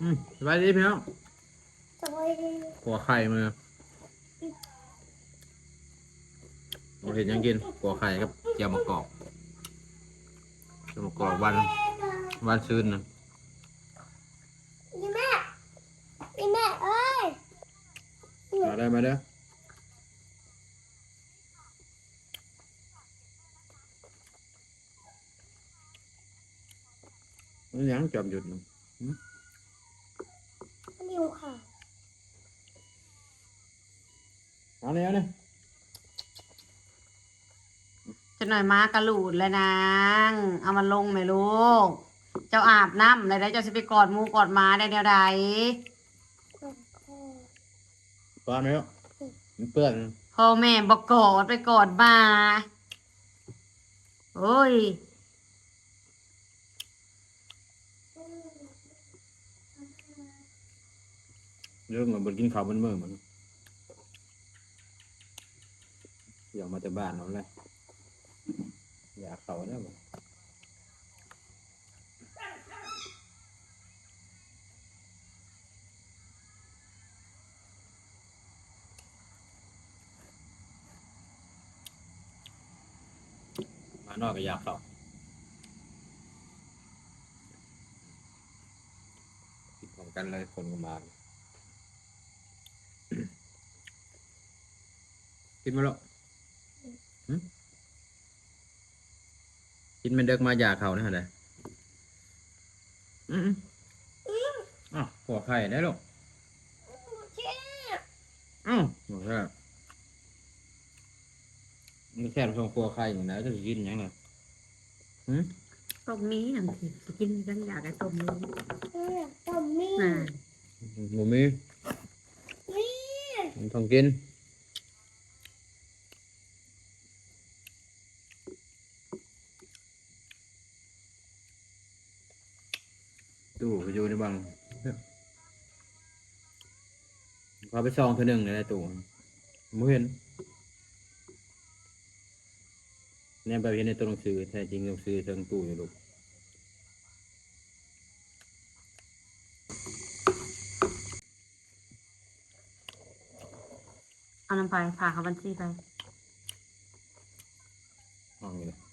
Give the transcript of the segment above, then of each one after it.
อืมสบายดีพี่น้องสบายดีกัวไข่มาเราเห็นยังกินกัวไข่กับเจียวมะกอกเจียวมะกอกวันวันซื่นนะนี่แม่นี่แม่เอ้ยมาได้มาเด้อมันยังจอมหยุดนะนิวค่ะ เอาเลยเอาเลยจะหน่อยมากระหลูดเลยนาง เอามาลงไหมลูก เจ้าอาบน้ำอะไรได้เจ้าสิไปกอดหมูกอดหมาได้แนวใดปานไหมลูกมันเปื้อนพ่อแม่บอกกอดไปกอดมาโอ้ยเรื่องเหมือนบนกินข้าวมันเมื่อมันอยาก มาแต่บ้านเอาเลยอยากเขาแล้วบ่มานอกก็อยากเขาคิดของกันเลยคนก็มากินมาแล้ว กินมันเด็กมาอยากเขานะฮะเด้อืมอ้าวหัวไข่ได้หรอกอ้าวหัวไข่มันแค่ทรงครัวไข่อย่างนั้นจะกินยังไงหืมต้มนี้หนังสิสิกินกันอยากได้ต้มนี้ตอมมี่น่ะหมูมีนี่มันต้องกิน ตู้ไปอยู่ในบังพาไปซองเท่านึงเลยนะตู้ไม่เห็นแนมไปเห็นในตัวหนังสือแท้จริงหนังสือเทิงตู้อยู่ลูกเอาน้ำไปผ่าเขาบัญชีไปห้องนี้เลย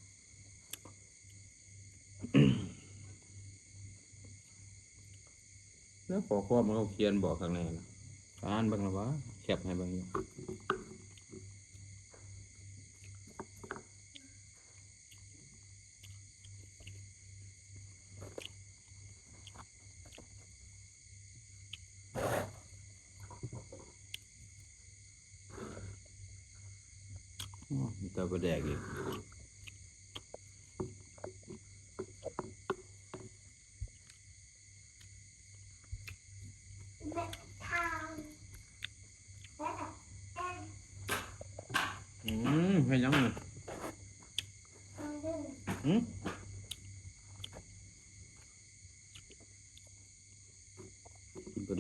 แล้วขอควบมันเขาเขียนบอกข้างในนะอ่านบ้างแล้ววะแคปให้บ้างอยู่มีตาประแดกอีก แม่ทางแม่แอน อืมให้ยังเลยทางเดิน อืมกินตัว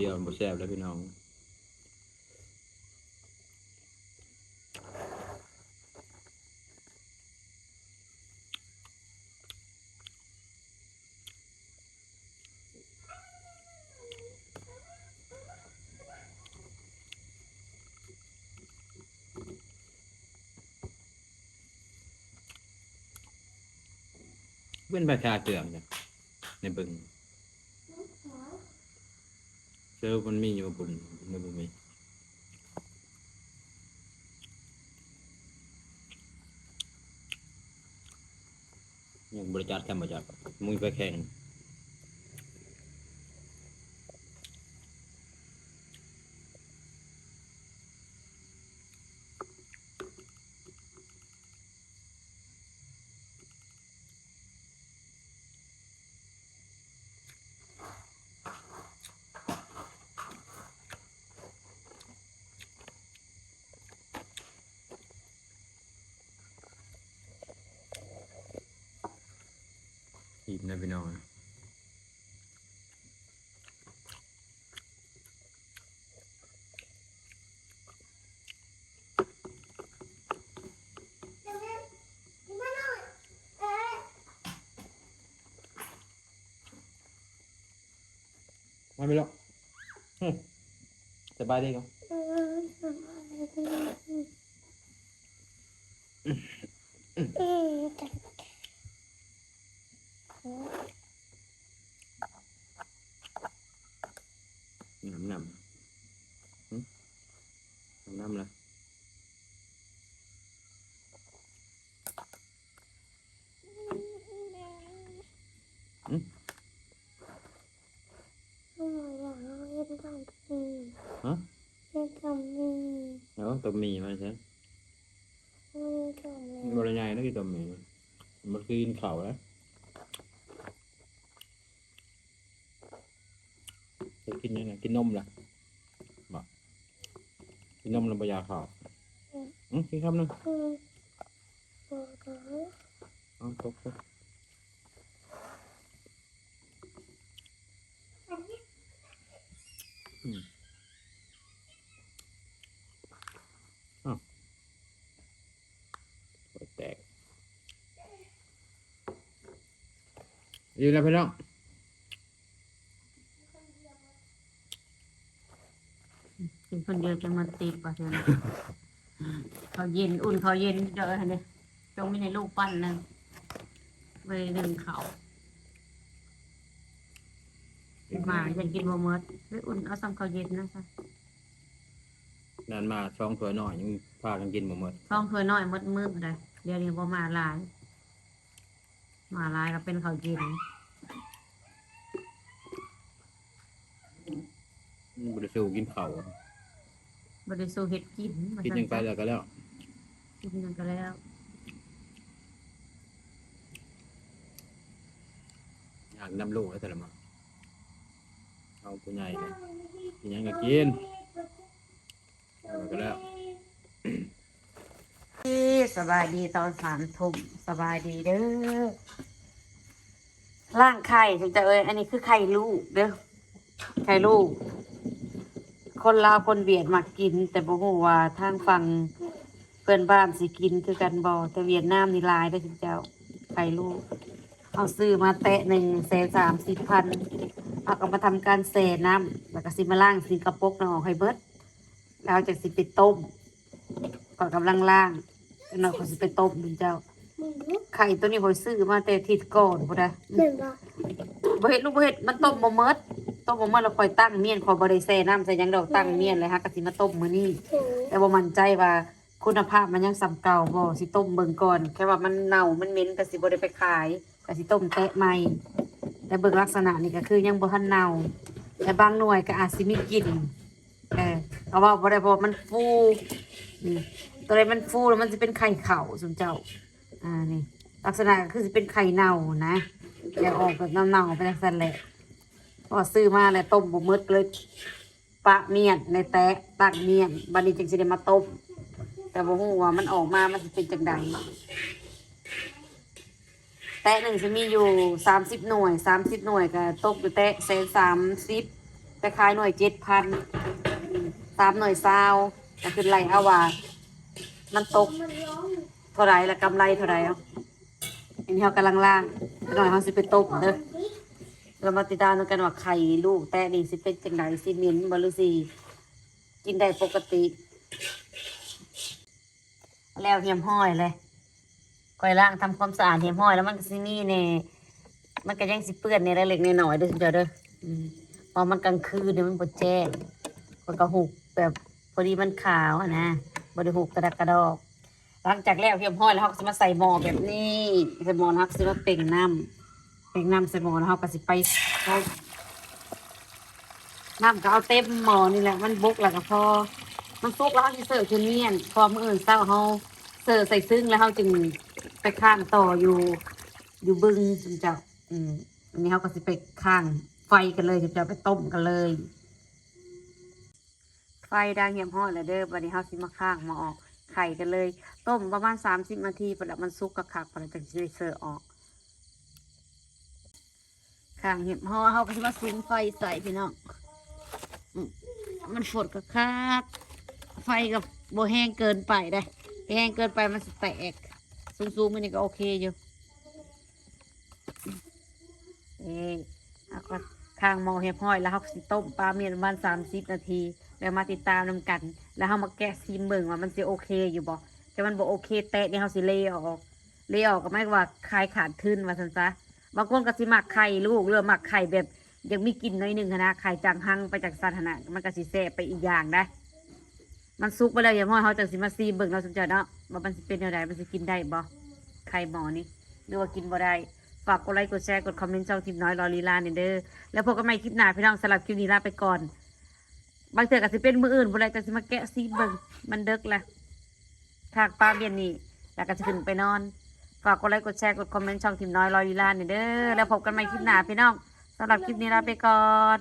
เวมันบ่แซ่บแล้วพี่น้องเป็นประชาเตืองเนี่ยในบึงเซลมันมีอยู่บุญในบึงมียังบริจาคแค่บริจาคมึงไปแข่ง อีกนะพี่น้องมาไม่หรอกอืมสบายดีครับเออ สบายดีเอ๊ะจังน้ำน้ำหึน้ำน้ำเลยทำไมอยากเอาเห็นทำนี้ฮะเห็นทำนี้เดี๋ยวตัวหมีมาใช่เห็นทำนี้บริยายนั่นคือตัวหมีมันคือกินข้าวแล้วจะ กินยังไงกินนมล่ะบ่กินนมแล้วบอยากข้าวอืมกินคำหนึงอืมบอกเขาเอาตกตกอืมอ้าวหัวแตกอยู่แล้วพี่น้อง กิน คนเดียวจะมาติดป่ะเธอนะเขาเย็นอุ่นเขาเย็นเด้อเนี่ยจงมีในลูกปั้นหนึงไปหนึ่งเขามาฉันกินบ่เมดไปอุ่นเอาซ้ำเขาเย็นนะคะนานมาช่องสวยหน่อยยังพากันกินหมดหมดช่องเคยน้อยมดมืดเลยเดี๋ยวนี้บ่มาหลาย มาหลายก็เป็นเขาวเย็นบริสุทธิ์กินข้าว บริสูเห็ดกินว่ากินซั่ยังไปแล้วก็แล้วกินยังก็แล้วอยากนำลูกแล้วแต่ละมาเอาตัวใหญ่เลยกินยังก็กินเอาก็แล้วสบายดีตอนสามทุ่มสบายดีเด้อร่างไข่ถึงจะเอ้ยอันนี้คือไข่ลูกเด้อไข่ลูก คนลาวคนเวียดมากิน แต่บ่ฮู้ว่าทางฝั่งเพื่อนบ้านสิกินคือกันบ่แต่เวียดนามนี่หลายได้อคุณเจ้าไข่ลูกเอาซื้อมาแตะหนึ่งแสนสามสิบพันเอาก็มาทำการเสน้ำแล้วก็สิมาล่างสิงกระปกน้ำออกให้เบิดแล้วจากสิไปต้มก่อนกำลังล่างแล้วเราก็สิไปต้มคุณเจ้ามึงรู้ไข่ตัวนี้พอยซื้อมาแต่อาทิศก่อนพุ่นนะเห็นปะบ่เฮ็ดลูกบ่เฮ็ดมันต้มบ่เมิด ต้มบ่เมิดแล้วค่อยตั้งเมียนขอยบ่ได้แซ่น้ำใส่หยังดอกตั้งเมียนเลยฮะก็สิมาต้มมื้อนี้โถูแต่บ่มั่นใจว่าคุณภาพมันยังสำเก่าบ่สิต้มเบิ่งก่อน แค่ว่ามันเน่ามันเหม็นก็สิบ่ได้ไปขายก็สิต้มแตะใหม่ แต่เบิ่งลักษณะนี่ก็คือยังบ่ทันเน่าแต่บางหน่วยก็อาจสิมีกลิ่นเออเขาว่าบ่ได้เพราะว่ามันฟูนี่ตัวใดมันฟูแล้วมันสิเป็นไข่เข่าซุมเจ้า อ่านี่ลักษณะก็คือสิเป็นไข่เน่านะอย่าออกแบบเน่าๆไปจังซั่นแหละ พอซื้อมาแล้วต้มบ่หมดเลยปะเมียนในแตะตักเมียนบัดนี้จึงสิได้มาต้มแต่บ่ฮู้ว่ามันออกมามันสิเป็นจังไดแตะหนึ่งจะมีอยู่สามสิบหน่วยสามสิบหน่วยก็ตกอยู่แตะเซนสามสิบแต่ขายหน่วยเจ็ดพันสามหน่วยซาวก็คือไรเอาว่ามันตก เท่าไรละกำไรเท่าไรเอาอันนี้เขากำลังล่างหน่อยเขาสิไปต้มเด้อ เรามาติดตามกันว่าไข่ลูกแต่นี่สิเป็นจังไดสิเม็นบ่หรือสิกินได้ปกติ แล้วเหียมห้อยเลยก่อยล่างทำความสะอาดเหียมห้อยแล้วมันก็สิมีเนี่ยมันก็ยังสิเปื้อนในเล็กๆน้อยๆเด้อเจ้าเด้อพอมันกลางคืนเนี่ยมันบ่แจ้งมันก็หุบแบบพอดีมันขาวนะบ่ได้หุบกระดักกระดอกหลังจากแล้วเหียมห้อยแล้วเขาก็สิมาใส่หม้อแบบนี้ใส่หม้อนะครับสิมาเป่งน้ำ เป็นน้ำใส่หม้อแล้วเราก็สิไปน้ำก็เอาเต็มหม้อนี่แหละ มันบุกแล้วก็พอ มันซุกแล้วเขาจะเสิร์ฟคืนเมียนพอมื่ออื่นเศร้าเขาเสิร์ฟใส่ซึ้งแล้วเขาจึงไปข้างต่ออยู่ อยู่บึงจนจะอืมอันนี้เขาก็สิไปข้างไฟกันเลยจนจะไปต้มกันเลย ไฟดังเหี่ยมห้อยแล้วเด้อวันนี้เขาสิมาข้างมาออกไข่กันเลย ต้มประมาณสามสิบนาทีพอแล้วมันซุกกระคักพอแล้วจึงจะได้เสิร์ฟออก ข้างเห็บห่อเขาก็จะมาซิงไฟใส่พี่น้องมันฝดกับคาดไฟกับโบแห้งเกินไปได้แห้งเกินไปมันสแตกสูงๆมันนี่ก็โอเคอยู่เอ๊ะเอาก็ข้างมอเรียบร้อยแล้วเฮาสิต้มปลาเมียนประมาณ30นาทีแล้วมาติดตามนํกัน แล้วเฮามาแกะซีมเบิ่งว่ามันสิโอเคอยู่บ่แต่มันบ่โอเคแตะนี่เฮาสิเลออกเลออกก็หมายความว่าไข่ขาดทุนว่าซั่นซะ บางคนก็สิมักไข่ลูกหรือว่ามักไข่แบบยังมีกลิ่นน้อยหนึ่งนะไข่จางหังไปจากสัตว์หั้นนะมันก็สิแซ่ไปอีกอย่างได้ มันสุกไปแล้วอย่าพ่อเขาจังสิมาซีเบิ่งเราสมเจเนาะว่ามันเป็นแนวใดมันสิกินได้บ่ไข่หมอนี่หรือว่ากินบ่ได้ฝากกดไลค์กดแชร์กดคอมเมนต์ช่องทิปน้อยรอลีลาเนี่ยเด้อแล้วพบกันใหม่คลิปหน้าพี่น้องสำหรับคลิปนี้ลาไปก่อน บางเทื่อก็สิเป็นมืออื่นบ่ได้แต่สิมาแกะซีเบิ่งมันเดึกแหละทางป้าเบียนนี่แล้วก็จะขึ้นไปนอน ฝากกดไลค์กดแชร์กดคอมเมนต์ช่องทิมน้อยรอยลีลาเนี่ยเด้อแล้วพบกันใหม่คลิปหน้าพี่น้องสำหรับคลิปนี้ลาไปก่อน